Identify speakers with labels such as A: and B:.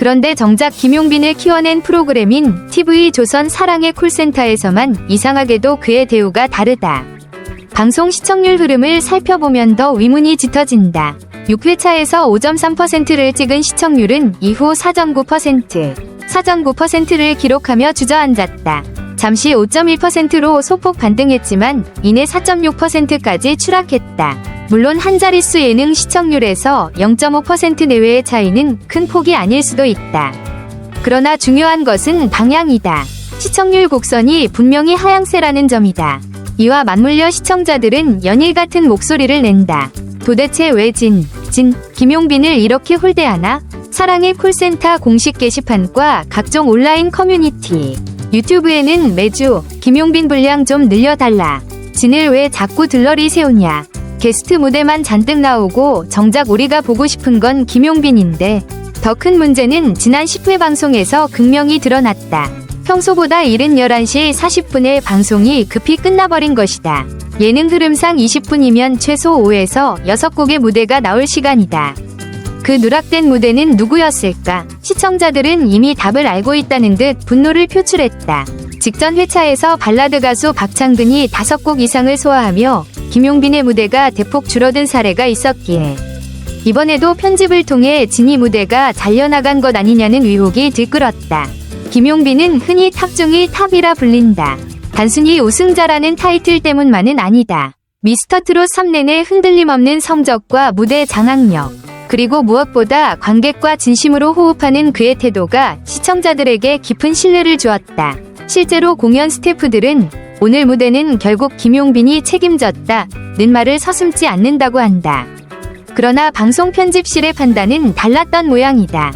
A: 그런데 정작 김용빈을 키워낸 프로그램인 TV 조선 사랑의 콜센터에서만 이상하게도 그의 대우가 다르다. 방송 시청률 흐름을 살펴보면 더 의문이 짙어진다. 6회차에서 5.3%를 찍은 시청률은 이후 4.9%, 4.9%를 기록하며 주저앉았다. 잠시 5.1%로 소폭 반등했지만 이내 4.6%까지 추락했다. 물론 한 자릿수 예능 시청률에서 0.5% 내외의 차이는 큰 폭이 아닐 수도 있다. 그러나 중요한 것은 방향이다. 시청률 곡선이 분명히 하향세라는 점이다. 이와 맞물려 시청자들은 연일 같은 목소리를 낸다. 도대체 왜 진, 진, 김용빈을 이렇게 홀대하나? 사랑의 콜센터 공식 게시판과 각종 온라인 커뮤니티, 유튜브에는 매주 김용빈 분량 좀 늘려달라. 진을 왜 자꾸 들러리 세우냐. 게스트 무대만 잔뜩 나오고 정작 우리가 보고 싶은 건 김용빈인데 더 큰 문제는 지난 10회 방송에서 극명히 드러났다. 평소보다 이른 11시 40분에 방송이 급히 끝나버린 것이다. 예능 흐름상 20분이면 최소 5에서 6곡의 무대가 나올 시간이다. 그 누락된 무대는 누구였을까? 시청자들은 이미 답을 알고 있다는 듯 분노를 표출했다. 직전 회차에서 발라드 가수 박창근이 5곡 이상을 소화하며 김용빈의 무대가 대폭 줄어든 사례가 있었기에 이번에도 편집을 통해 진이 무대가 잘려나간 것 아니냐는 의혹이 들끓었다. 김용빈은 흔히 탑 중의 탑이라 불린다. 단순히 우승자라는 타이틀 때문만은 아니다. 미스터트롯 3내내 흔들림 없는 성적과 무대 장악력, 그리고 무엇보다 관객과 진심으로 호흡하는 그의 태도가 시청자들에게 깊은 신뢰를 주었다. 실제로 공연 스태프들은 오늘 무대는 결국 김용빈이 책임졌다. 는 말을 서슴지 않는다고 한다. 그러나 방송 편집실의 판단은 달랐던 모양이다.